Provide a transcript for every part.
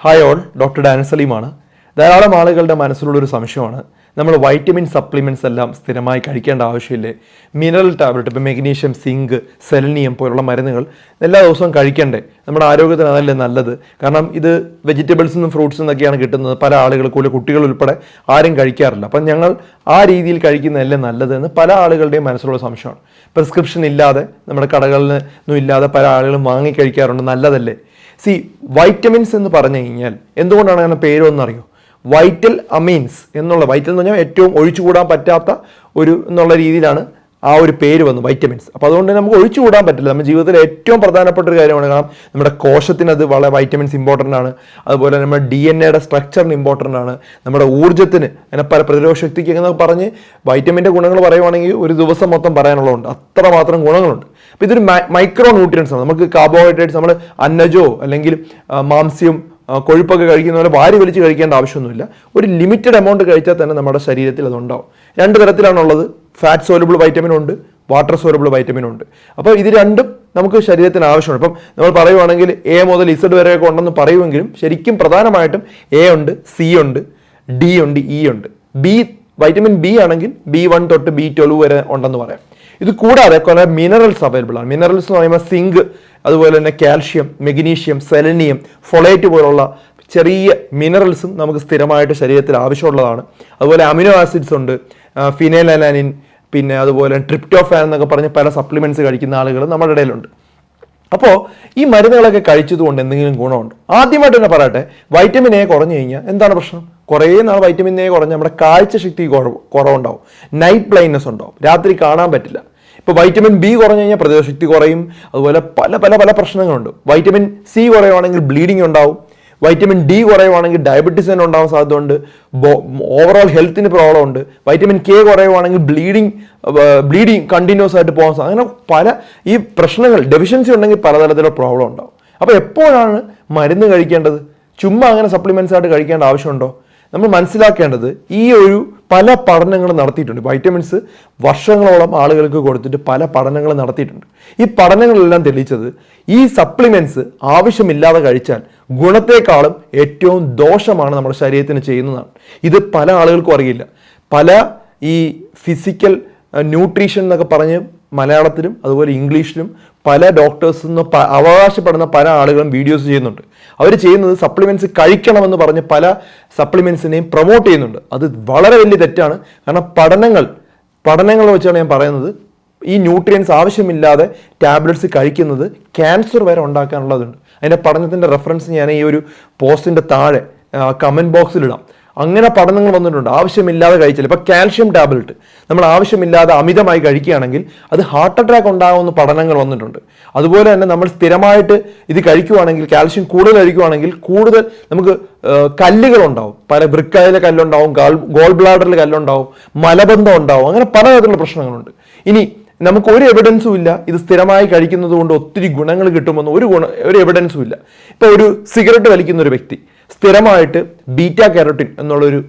Hi all doctor ഡാനസലീമാണ് ധാരാളം ആളുകളുടെ മനസ്സിലുള്ള ഒരു സംശയമാണ്. നമ്മൾ വൈറ്റമിൻ സപ്ലിമെന്റ്സ് എല്ലാം സ്ഥിരമായി കഴിക്കേണ്ട ആവശ്യമില്ലേ? മിനറൽ ടാബ്ലറ്റ് ഇപ്പോൾ മെഗ്നീഷ്യം സിങ്ക് സെലനിയം പോലുള്ള മരുന്നുകൾ എല്ലാ ദിവസവും കഴിക്കണ്ടേ? നമ്മുടെ ആരോഗ്യത്തിന് അതല്ലേ നല്ലത്. കാരണം ഇത് വെജിറ്റബിൾസിൽ നിന്നും ഫ്രൂട്ട്സ് നിന്നൊക്കെയാണ് കിട്ടുന്നത്. പല ആളുകൾ കൂടെ കുട്ടികൾ ഉൾപ്പെടെ ആരും കഴിക്കാറില്ല. അപ്പം ഞങ്ങൾ ആ രീതിയിൽ കഴിക്കുന്നതല്ലേ നല്ലത് എന്ന് പല ആളുകളുടെയും മനസ്സിലുള്ള സംശയമാണ്. പ്രിസ്ക്രിപ്ഷൻ ഇല്ലാതെ നമ്മുടെ കടകളിൽ നിന്നും ഇല്ലാതെ പല ആളുകളും വാങ്ങി കഴിക്കാറുണ്ട്. നല്ലതല്ലേ? സി വൈറ്റമിൻസ് എന്ന് പറഞ്ഞു കഴിഞ്ഞാൽ എന്തുകൊണ്ടാണ് അങ്ങനെ പേരൊന്നറിയോ വൈറ്റൽ അമീൻസ് എന്നുള്ള വൈറ്റൽ എന്ന് പറഞ്ഞാൽ ഏറ്റവും ഒഴിച്ചുകൂടാൻ പറ്റാത്ത ഒരു എന്നുള്ള രീതിയിലാണ് ആ ഒരു പേര് വന്നു വൈറ്റമിൻസ് അപ്പോൾ അതുകൊണ്ട് നമുക്ക് ഒഴിച്ചുകൂടാൻ പറ്റില്ല. നമ്മുടെ ജീവിതത്തിൽ ഏറ്റവും പ്രധാനപ്പെട്ട ഒരു കാര്യമാണ് കാരണം നമ്മുടെ കോശത്തിന് അത് വളരെ വൈറ്റമിൻസ് ഇമ്പോർട്ടന്റ് ആണ്. അതുപോലെ നമ്മുടെ ഡി എൻ എയുടെ സ്ട്രക്ചറിന് ഇമ്പോർട്ടന്റ് ആണ്. നമ്മുടെ ഊർജത്തിന് അങ്ങനെ പല പ്രതിരോധ ശക്തിക്ക് എന്നൊക്കെ പറഞ്ഞ് വൈറ്റമിന്റെ ഗുണങ്ങൾ പറയുവാണെങ്കിൽ ഒരു ദിവസം മൊത്തം പറയാനുള്ളതുണ്ട്. അത്രമാത്രം ഗുണങ്ങളുണ്ട്. അപ്പോൾ ഇതൊരു മൈക്രോ ന്യൂട്രിയൻസ് ആണ്. നമുക്ക് കാർബോഹൈഡ്രേറ്റ്സ് നമ്മൾ അന്നജോ അല്ലെങ്കിൽ മാംസ്യം കൊഴുപ്പൊക്കെ കഴിക്കുന്ന പോലെ വാരി വലിച്ച് കഴിക്കേണ്ട ആവശ്യമൊന്നുമില്ല. ഒരു ലിമിറ്റഡ് എമൗണ്ട് കഴിച്ചാൽ തന്നെ നമ്മുടെ ശരീരത്തിൽ അതുണ്ടാവും. രണ്ട് തരത്തിലാണുള്ളത്. ഫാറ്റ് സോലബിൾ വൈറ്റമിൻ ഉണ്ട് വാട്ടർ സോലബിൾ വൈറ്റമിൻ ഉണ്ട്. അപ്പോൾ ഇത് രണ്ടും നമുക്ക് ശരീരത്തിന് ആവശ്യമാണ്. ഇപ്പം നമ്മൾ പറയുവാണെങ്കിൽ എ മുതൽ ഇസഡ് വരെയൊക്കെ ഉണ്ടെന്ന് പറയുമെങ്കിലും ശരിക്കും പ്രധാനമായിട്ടും എ ഉണ്ട് സി ഉണ്ട് ഡി ഉണ്ട് ഇ ഉണ്ട്. ബി വൈറ്റമിൻ ബി ആണെങ്കിൽ ബി വൺ തൊട്ട് ബി ട്വൽവ് വരെ ഉണ്ടെന്ന് പറയാം. ഇത് കൂടാതെ കുറെ മിനറൽസ് അവൈലബിൾ ആണ്. മിനറൽസ് എന്ന് പറയുമ്പോൾ സിങ്ക് അതുപോലെ തന്നെ കാൽഷ്യം മെഗ്നീഷ്യം സെലനിയം ഫൊളേറ്റ് പോലുള്ള ചെറിയ മിനറൽസും നമുക്ക് സ്ഥിരമായിട്ട് ശരീരത്തിൽ ആവശ്യമുള്ളതാണ്. അതുപോലെ അമിനോ ആസിഡ്സ് ഉണ്ട് ഫിനൈലലാനിൻ പിന്നെ അതുപോലെ ട്രിപ്റ്റോഫാൻ എന്നൊക്കെ പറഞ്ഞ് പല സപ്ലിമെന്റ്സ് കഴിക്കുന്ന ആളുകൾ നമ്മുടെ ഇടയിലുണ്ട്. അപ്പോൾ ഈ മരുന്നുകളൊക്കെ കഴിച്ചതുകൊണ്ട് എന്തെങ്കിലും ഗുണമുണ്ട്? ആദ്യമായിട്ട് തന്നെ പറയട്ടെ വൈറ്റമിൻ എ കുറഞ്ഞു കഴിഞ്ഞാൽ എന്താണ് പ്രശ്നം? കുറേ നാൾ വൈറ്റമിൻ എ കുറഞ്ഞ് നമ്മുടെ കാഴ്ചശക്തി കുറവ് കുറവുണ്ടാവും. നൈറ്റ് ബ്ലൈൻഡ്നെസ് ഉണ്ടാവും. രാത്രി കാണാൻ പറ്റില്ല. ഇപ്പോൾ വൈറ്റമിൻ ബി കുറഞ്ഞു കഴിഞ്ഞാൽ പ്രതിരോധശക്തി കുറയും. അതുപോലെ പല പല പല പ്രശ്നങ്ങളുണ്ട്. വൈറ്റമിൻ സി കുറയുവാണെങ്കിൽ ബ്ലീഡിംഗ് ഉണ്ടാവും. വൈറ്റമിൻ ഡി കുറയുവാണെങ്കിൽ ഡയബറ്റീസ് തന്നെ ഉണ്ടാവാൻ സാധ്യതയുണ്ട്. ഓവറോൾ ഹെൽത്തിന് പ്രോബ്ലം ഉണ്ട് വൈറ്റമിൻ കെ കുറയുവാണെങ്കിൽ ബ്ലീഡിങ് ബ്ലീഡിങ് കണ്ടിന്യൂസ് ആയിട്ട് പോകാൻ സാധ്യത അങ്ങനെ പല ഈ പ്രശ്നങ്ങൾ ഡെഫിഷ്യൻസി ഉണ്ടെങ്കിൽ പലതരത്തിലുള്ള പ്രോബ്ലം ഉണ്ടാവും. അപ്പോൾ എപ്പോഴാണ് മരുന്ന് കഴിക്കേണ്ടത്? ചുമ്മാ അങ്ങനെ സപ്ലിമെന്റ്സ് ആയിട്ട് കഴിക്കേണ്ട ആവശ്യമുണ്ടോ? നമ്മൾ മനസ്സിലാക്കേണ്ടത് ഈ ഒരു പല പഠനങ്ങൾ നടത്തിയിട്ടുണ്ട്. വൈറ്റമിൻസ് വർഷങ്ങളോളം ആളുകൾക്ക് കൊടുത്തിട്ട് പല പഠനങ്ങൾ നടത്തിയിട്ടുണ്ട്. ഈ പഠനങ്ങളെല്ലാം തെളിയിച്ചത് ഈ സപ്ലിമെന്റ്സ് ആവശ്യമില്ലാതെ കഴിച്ചാൽ ഗുണത്തെക്കാളും ഏറ്റവും ദോഷമാണ് നമ്മുടെ ശരീരത്തിന് ചെയ്യുന്നതാണ്. ഇത് പല ആളുകൾക്കും അറിയില്ല. പല ഈ ഫിസിക്കൽ ന്യൂട്രീഷൻ എന്നൊക്കെ പറഞ്ഞ് മലയാളത്തിലും അതുപോലെ ഇംഗ്ലീഷിലും പല ഡോക്ടേഴ്സ് നിന്ന് അവകാശപ്പെടുന്ന പല ആളുകളും വീഡിയോസ് ചെയ്യുന്നുണ്ട്. അവർ ചെയ്യുന്നത് സപ്ലിമെന്റ്സ് കഴിക്കണമെന്ന് പറഞ്ഞ് പല സപ്ലിമെന്റ്സിനെയും പ്രൊമോട്ട് ചെയ്യുന്നുണ്ട്. അത് വളരെ വലിയ തെറ്റാണ്. കാരണം പഠനങ്ങൾ പഠനങ്ങൾ വെച്ചാണ് ഞാൻ പറയുന്നത്. ഈ ന്യൂട്രിയൻസ് ആവശ്യമില്ലാതെ ടാബ്ലറ്റ്സ് കഴിക്കുന്നത് ക്യാൻസർ വരെ ഉണ്ടാക്കാനുള്ളതുണ്ട്. അതിന്റെ പഠനത്തിന്റെ റെഫറൻസ് ഞാൻ ഈ ഒരു പോസ്റ്റിന്റെ താഴെ കമന്റ് ബോക്സിലിടാം അങ്ങനെ പഠനങ്ങൾ വന്നിട്ടുണ്ട്. ആവശ്യമില്ലാതെ കഴിച്ചാൽ ഇപ്പോൾ കാൽഷ്യം ടാബ്ലറ്റ് നമ്മൾ ആവശ്യമില്ലാതെ അമിതമായി കഴിക്കുകയാണെങ്കിൽ അത് ഹാർട്ട് അറ്റാക്ക് ഉണ്ടാകുമെന്ന് പഠനങ്ങൾ വന്നിട്ടുണ്ട്. അതുപോലെ തന്നെ നമ്മൾ സ്ഥിരമായിട്ട് ഇത് കഴിക്കുവാണെങ്കിൽ കാൽഷ്യം കൂടുതൽ കഴിക്കുവാണെങ്കിൽ കൂടുതൽ നമുക്ക് കല്ലുകൾ ഉണ്ടാവും പല വൃക്കയിലെ കല്ലുണ്ടാവും ഗാൾ ഗോൾ ബ്ലാഡറിൽ കല്ലുണ്ടാവും മലബന്ധം ഉണ്ടാവും. അങ്ങനെ പലതരത്തിലുള്ള പ്രശ്നങ്ങളുണ്ട്. ഇനി നമുക്ക് ഒരു എവിഡൻസും ഇല്ല. ഇത് സ്ഥിരമായി കഴിക്കുന്നത് കൊണ്ട് ഒത്തിരി ഗുണങ്ങൾ കിട്ടുമെന്ന് ഒരു ഗുണ ഒരു എവിഡൻസും ഇല്ല. ഇപ്പോൾ ഒരു സിഗരറ്റ് വലിക്കുന്ന ഒരു വ്യക്തി സ്ഥിരമായിട്ട് ബീറ്റ കാരോട്ടിൻ എന്നുള്ളൊരു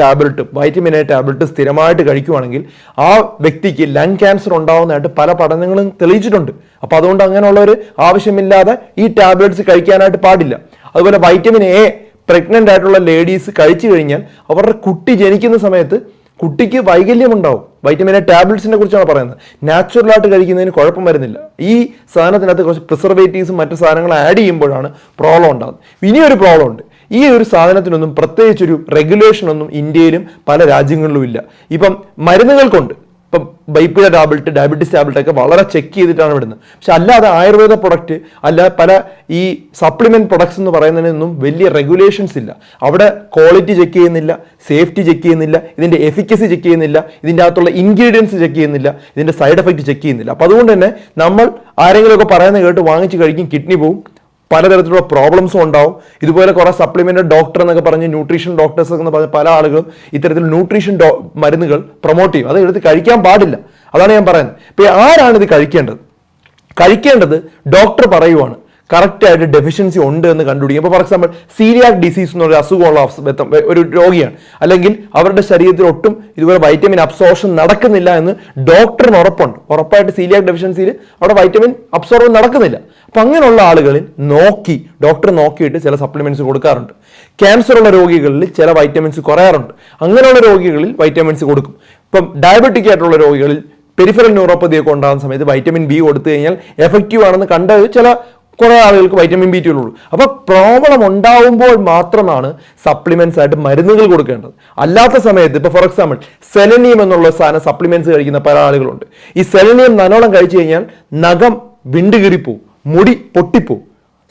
ടാബ്ലറ്റ് വൈറ്റമിൻ എ ടാബ്ലറ്റ് സ്ഥിരമായിട്ട് കഴിക്കുവാണെങ്കിൽ ആ വ്യക്തിക്ക് ലങ് ക്യാൻസർ ഉണ്ടാവുന്നതായിട്ട് പല പഠനങ്ങളും തെളിയിച്ചിട്ടുണ്ട്. അപ്പോൾ അതുകൊണ്ട് അങ്ങനെയുള്ളവർ ആവശ്യമില്ലാതെ ഈ ടാബ്ലറ്റ്സ് കഴിക്കാനായിട്ട് പാടില്ല. അതുപോലെ വൈറ്റമിൻ എ പ്രഗ്നന്റ് ആയിട്ടുള്ള ലേഡീസ് കഴിച്ചു കഴിഞ്ഞാൽ അവരുടെ കുട്ടി ജനിക്കുന്ന സമയത്ത് കുട്ടിക്ക് വൈകല്യം ഉണ്ടാവും വൈറ്റമിൻ എ ടാബ്ലറ്റ്സിനെ കുറിച്ചാണ് പറയുന്നത്. നാച്ചുറലായിട്ട് കഴിക്കുന്നതിന് കുഴപ്പം വരുന്നില്ല. ഈ സാധനത്തിനകത്ത് കുറച്ച് പ്രിസർവേറ്റീവ്സും മറ്റു സാധനങ്ങൾ ആഡ് ചെയ്യുമ്പോഴാണ് പ്രോബ്ലം ഉണ്ടാകുന്നത് ഇനിയൊരു പ്രോബ്ലം ഉണ്ട്. ഈ ഒരു സാധനത്തിനൊന്നും പ്രത്യേകിച്ചൊരു റെഗുലേഷൻ ഒന്നും ഇന്ത്യയിലും പല രാജ്യങ്ങളിലും ഇല്ല. ഇപ്പം മരുന്നുകൾക്കുണ്ട്. ഇപ്പം ബൈപ്പിയുടെ ടാബ്ലറ്റ് ഡയബറ്റീസ് ടാബ്ലറ്റ് ഒക്കെ വളരെ ചെക്ക് ചെയ്തിട്ടാണ് വിടുന്നത്. പക്ഷെ അല്ലാതെ ആയുർവേദ പ്രൊഡക്റ്റ് അല്ല പല ഈ സപ്ലിമെന്റ് പ്രൊഡക്ട്സ് എന്ന് പറയുന്നതിനൊന്നും വലിയ റെഗുലേഷൻസ് ഇല്ല. അവിടെ ക്വാളിറ്റി ചെക്ക് ചെയ്യുന്നില്ല സേഫ്റ്റി ചെക്ക് ചെയ്യുന്നില്ല ഇതിന്റെ എഫിക്കസി ചെക്ക് ചെയ്യുന്നില്ല ഇതിന്റെ അകത്തുള്ള ഇൻഗ്രീഡിയൻസ് ചെക്ക് ചെയ്യുന്നില്ല ഇതിന്റെ സൈഡ് എഫക്റ്റ് ചെക്ക് ചെയ്യുന്നില്ല. അപ്പോൾ അതുകൊണ്ട് തന്നെ നമ്മൾ ആരെങ്കിലുമൊക്കെ പറയുന്നത് കേട്ട് വാങ്ങിച്ച് കഴിക്കും കിഡ്നി പോവും പലതരത്തിലുള്ള പ്രോബ്ലംസും ഉണ്ടാവും. ഇതുപോലെ കുറെ സപ്ലിമെന്റ് ഡോക്ടർ എന്നൊക്കെ പറഞ്ഞ് ന്യൂട്രീഷൻ ഡോക്ടേഴ്സ് എന്ന് പറഞ്ഞ പല ആളുകളും ഇത്തരത്തിൽ ന്യൂട്രീഷൻ മരുന്നുകൾ പ്രൊമോട്ട് ചെയ്യും. അത് എടുത്ത് കഴിക്കാൻ പാടില്ല. അതാണ് ഞാൻ പറയുന്നത്. ഇപ്പൊ ആരാണ് ഇത് കഴിക്കേണ്ടത്? കഴിക്കേണ്ടത് ഡോക്ടർ പറയുവാണ്. കറക്റ്റായിട്ട് ഡെഫിഷ്യൻസി ഉണ്ട് എന്ന് കണ്ടുപിടിക്കും ഇപ്പോൾ ഫോർ എക്സാമ്പിൾ സീരിയാക് ഡിസീസ് എന്നൊരു അസുഖമുള്ള ഒരു രോഗിയാണ്. അല്ലെങ്കിൽ അവരുടെ ശരീരത്തിൽ ഒട്ടും ഇതുപോലെ വൈറ്റമിൻ അബ്സോർഷൻ നടക്കുന്നില്ല എന്ന് ഡോക്ടറിന് ഉറപ്പുണ്ട്. ഉറപ്പായിട്ട് സീരിയാക് ഡെഫിഷ്യൻസിയിൽ അവിടെ വൈറ്റമിൻ അബ്സോർബ് നടക്കുന്നില്ല. അപ്പം അങ്ങനെയുള്ള ആളുകളിൽ നോക്കി ഡോക്ടർ നോക്കിയിട്ട് ചില സപ്ലിമെന്റ്സ് കൊടുക്കാറുണ്ട്. ക്യാൻസർ ഉള്ള രോഗികളിൽ ചില വൈറ്റമിൻസ് കുറയാറുണ്ട്. അങ്ങനെയുള്ള രോഗികളിൽ വൈറ്റമിൻസ് കൊടുക്കും. ഇപ്പം ഡയബറ്റിക് ആയിട്ടുള്ള രോഗികളിൽ പെരിഫറൽ ന്യൂറോപ്പതിയൊക്കെ ഉണ്ടാകുന്ന സമയത്ത് വൈറ്റമിൻ ബി കൊടുത്തു കഴിഞ്ഞാൽ എഫക്റ്റീവ് ആണെന്ന് കണ്ടത് ചില കുറേ ആളുകൾക്ക് വൈറ്റമിൻ ബി ഉള്ളൂ അപ്പോൾ പ്രോബ്ലം ഉണ്ടാവുമ്പോൾ മാത്രമാണ് സപ്ലിമെന്റ്സ് ആയിട്ട് മരുന്നുകൾ കൊടുക്കേണ്ടത്. അല്ലാത്ത സമയത്ത് ഇപ്പോൾ ഫോർ എക്സാമ്പിൾ സെലനിയം എന്നുള്ള സാധനം സപ്ലിമെന്റ്സ് കഴിക്കുന്ന പല ആളുകളുണ്ട്. ഈ സെലനിയം നനോളം കഴിച്ചു കഴിഞ്ഞാൽ നഖം വിണ്ടുകീറിപ്പോവും മുടി പൊട്ടിപ്പോവും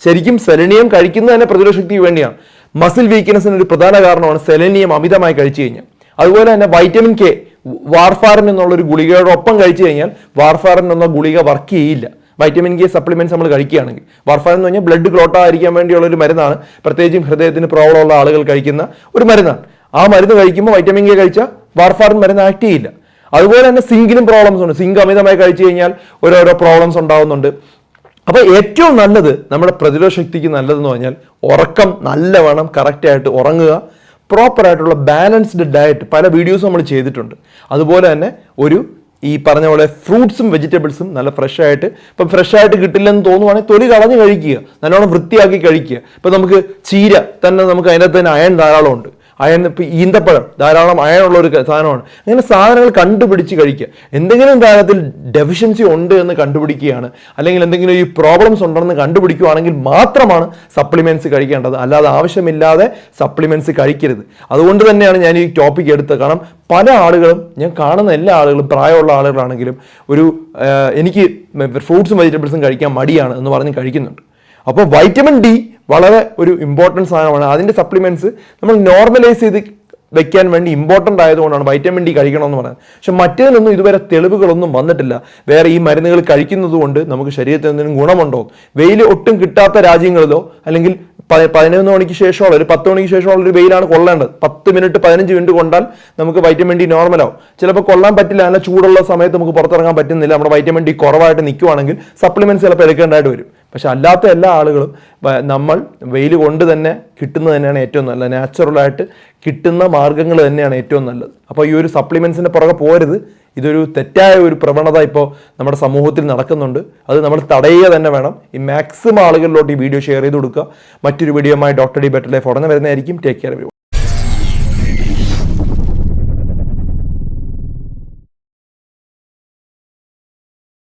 ശരിക്കും സെലനിയം കഴിക്കുന്നത് തന്നെ പ്രതിരോധശക്തിക്ക് വേണ്ടിയാണ്. മസിൽ വീക്ക്നെസ്സിന് ഒരു പ്രധാന കാരണമാണ് സെലനിയം അമിതമായി കഴിച്ചു കഴിഞ്ഞാൽ. അതുപോലെ തന്നെ വൈറ്റമിൻ കെ വാർഫാറിൻ എന്നുള്ള ഒരു ഗുളികയോടൊപ്പം കഴിച്ചു കഴിഞ്ഞാൽ വാർഫാറിൻ എന്ന ഗുളിക വർക്ക് ചെയ്യില്ല. വൈറ്റമിൻ കെ സപ്ലിമെന്റ്സ് നമ്മൾ കഴിക്കുകയാണെങ്കിൽ. വർഫാൻ എന്ന് പറഞ്ഞാൽ ബ്ലഡ് ക്ലോട്ട് ആയിരിക്കാൻ വേണ്ടിയുള്ള ഒരു മരുന്നാണ്. പ്രത്യേകിച്ചും ഹൃദയത്തിന് പ്രോബ്ലം ഉള്ള ആളുകൾ കഴിക്കുന്ന ഒരു മരുന്നാണ്. ആ മരുന്ന് കഴിക്കുമ്പോൾ വൈറ്റമിൻ കെ കഴിച്ചാൽ വാർഫാറിൻ മരുന്ന് ആക്ട് ചെയ്യില്ല. അതുപോലെ തന്നെ സിങ്കിനും പ്രോബ്ലംസ് ഉണ്ട്. സിങ്ക് അമിതമായി കഴിച്ചു കഴിഞ്ഞാൽ ഓരോരോ പ്രോബ്ലംസ് ഉണ്ടാകുന്നുണ്ട് അപ്പോൾ ഏറ്റവും നല്ലത് നമ്മുടെ പ്രതിരോധ ശക്തിക്ക് നല്ലതെന്ന് പറഞ്ഞാൽ ഉറക്കം നല്ലവണ്ണം കറക്റ്റായിട്ട് ഉറങ്ങുക. പ്രോപ്പറായിട്ടുള്ള ബാലൻസ്ഡ് ഡയറ്റ് പല വീഡിയോസും നമ്മൾ ചെയ്തിട്ടുണ്ട്. അതുപോലെ തന്നെ ഒരു ഈ പറഞ്ഞ പോലെ ഫ്രൂട്ട്സും വെജിറ്റബിൾസും നല്ല ഫ്രഷ് ആയിട്ട് ഇപ്പം ഫ്രഷ് ആയിട്ട് കിട്ടില്ലെന്ന് തോന്നുവാണെങ്കിൽ തൊലി കളഞ്ഞ് കഴിക്കുക നല്ലോണം വൃത്തിയാക്കി കഴിക്കുക. ഇപ്പം നമുക്ക് ചീര തന്നെ നമുക്ക് അതിനകത്ത് തന്നെ അയൺ ധാരാളം ഉണ്ട് അയൺ ഈന്തപ്പഴം ധാരാളം അയണുള്ള ഒരു സാധനമാണ്. അങ്ങനെ സാധനങ്ങൾ കണ്ടുപിടിച്ച് കഴിക്കുക. എന്തെങ്കിലും കാര്യത്തിൽ ഡെഫിഷ്യൻസി ഉണ്ട് എന്ന് കണ്ടുപിടിക്കുകയാണ്. അല്ലെങ്കിൽ എന്തെങ്കിലും ഈ പ്രോബ്ലംസ് ഉണ്ടെന്ന് കണ്ടുപിടിക്കുകയാണെങ്കിൽ മാത്രമാണ് സപ്ലിമെന്റ്സ് കഴിക്കേണ്ടത്. അല്ലാതെ ആവശ്യമില്ലാതെ സപ്ലിമെന്റ്സ് കഴിക്കരുത്. അതുകൊണ്ട് തന്നെയാണ് ഞാൻ ഈ ടോപ്പിക് എടുത്തത്. കാരണം പല ആളുകളും ഞാൻ കാണുന്ന എല്ലാ ആളുകളും പ്രായമുള്ള ആളുകളാണെങ്കിലും ഒരു എനിക്ക് ഫ്രൂട്ട്സും വെജിറ്റബിൾസും കഴിക്കാൻ മടിയാണ് എന്ന് പറഞ്ഞ് കഴിക്കുന്നുണ്ട്. അപ്പോൾ വൈറ്റമിൻ ഡി വളരെ ഒരു ഇമ്പോർട്ടന്റ് സാധനമാണ്. അതിന്റെ സപ്ലിമെന്റ്സ് നമ്മൾ നോർമലൈസ് ചെയ്ത് വെക്കാൻ വേണ്ടി ഇമ്പോർട്ടന്റ് ആയതുകൊണ്ടാണ് വൈറ്റമിൻ ഡി കഴിക്കണമെന്ന് പറയുന്നത് പക്ഷെ മറ്റേതിനൊന്നും ഇതുവരെ തെളിവുകളൊന്നും വന്നിട്ടില്ല. വേറെ ഈ മരുന്നുകൾ കഴിക്കുന്നത് കൊണ്ട് നമുക്ക് ശരീരത്തിന് എന്തെങ്കിലും ഗുണമുണ്ടോ? വെയിൽ ഒട്ടും കിട്ടാത്ത രാജ്യങ്ങളിലോ അല്ലെങ്കിൽ പതിനൊന്ന് മണിക്ക് ശേഷമുള്ള ഒരു പത്ത് മണിക്ക് ശേഷമുള്ള ഒരു വെയിലാണ് കൊള്ളേണ്ടത്. പത്ത് മിനിറ്റ് പതിനഞ്ച് മിനിറ്റ് കൊണ്ടാൽ നമുക്ക് വൈറ്റമിൻ ഡി നോർമലാവും ചിലപ്പോൾ കൊള്ളാൻ പറ്റില്ല നല്ല ചൂടുള്ള സമയത്ത് നമുക്ക് പുറത്തിറങ്ങാൻ പറ്റുന്നില്ല. നമ്മുടെ വൈറ്റമിൻ ഡി കുറവായിട്ട് നിൽക്കുവാണെങ്കിൽ സപ്ലിമെന്റ്സ് ചിലപ്പോൾ എടുക്കേണ്ടതായിട്ട് വരും. പക്ഷെ അല്ലാത്ത എല്ലാ ആളുകളും നമ്മൾ വെയിൽ കൊണ്ട് തന്നെ കിട്ടുന്നത് തന്നെയാണ് ഏറ്റവും നല്ലത്. നാച്ചുറലായിട്ട് കിട്ടുന്ന മാർഗങ്ങൾ തന്നെയാണ് ഏറ്റവും നല്ലത്. അപ്പോൾ ഈ ഒരു സപ്ലിമെൻസിന്റെ പുറകെ പോരുത് ഇതൊരു തെറ്റായ ഒരു പ്രവണത ഇപ്പോൾ നമ്മുടെ സമൂഹത്തിൽ നടക്കുന്നുണ്ട്. അത് നമ്മൾ തടയുക തന്നെ വേണം. ഈ മാക്സിമം ആളുകളിലോട്ട് ഈ വീഡിയോ ഷെയർ ചെയ്ത് കൊടുക്കുക. മറ്റൊരു വീഡിയോയുമായി ഡോക്ടർ ഡി ബെറ്റർ ലൈഫ് ഉടനെ വരുന്നതായിരിക്കും. Take care